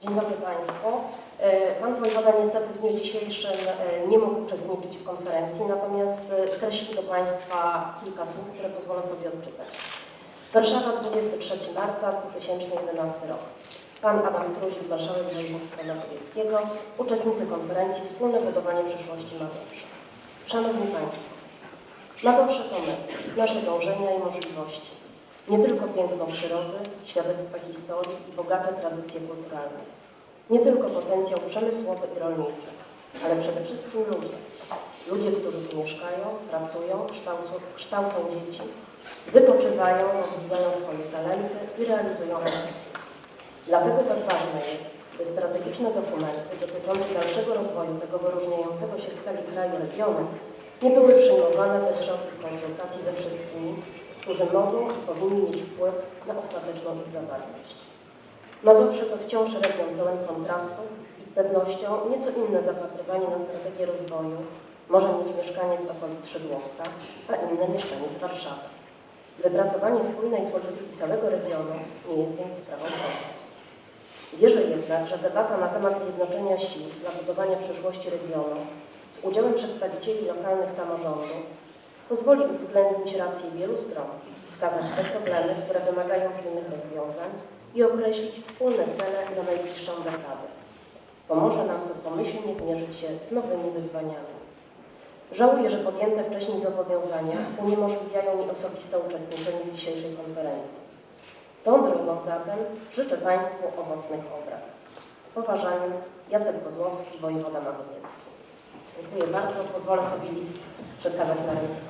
Dzień dobry Państwu. E, Pan wojewoda niestety w dniu dzisiejszym e, nie mógł uczestniczyć w konferencji, natomiast e, skreślił do Państwa kilka słów, które pozwolę sobie odczytać. Warszawa, 23 marca 2011 rok. Pan Adam Struzik, marszałek województwa mazowieckiego, uczestnicy konferencji Wspólne budowanie przyszłości Mazowsza. Szanowni Państwo, Mazowsze to my, nasze dążenia i możliwości. Nie tylko piękno przyrody, świadectwa historii i bogate tradycje kulturalne. Nie tylko potencjał przemysłowy i rolniczy, ale przede wszystkim ludzie. Ludzie, którzy tu mieszkają, pracują, kształcą, kształcą dzieci, wypoczywają, rozwijają swoje talenty i realizują ambicje. Dlatego tak ważne jest, by strategiczne dokumenty dotyczące dalszego rozwoju tego wyróżniającego się w skali kraju regionu nie były przyjmowane bez szerokich konsultacji ze wszystkimi, którzy mogą i powinni mieć wpływ na ostateczną ich zawartość. Mazowsze to wciąż region pełen kontrastów i z pewnością nieco inne zapatrywanie na strategię rozwoju może mieć mieszkaniec okolic Szydłowca, a inny mieszkaniec Warszawy. Wypracowanie spójnej polityki całego regionu nie jest więc sprawą prostą. Wierzę jednak, że debata na temat zjednoczenia sił dla budowania przyszłości regionu z udziałem przedstawicieli lokalnych samorządów pozwoli uwzględnić racje wielu stron, wskazać te problemy, które wymagają pilnych rozwiązań i określić wspólne cele na najbliższą dekadę. Pomoże nam to pomyślnie zmierzyć się z nowymi wyzwaniami. Żałuję, że podjęte wcześniej zobowiązania uniemożliwiają mi osobiste uczestniczenie w dzisiejszej konferencji. Tą drogą zatem życzę Państwu owocnych obrad. Z poważaniem Jacek Kozłowski, wojewoda mazowiecki. Dziękuję bardzo. Pozwolę sobie list przekazać na ręce.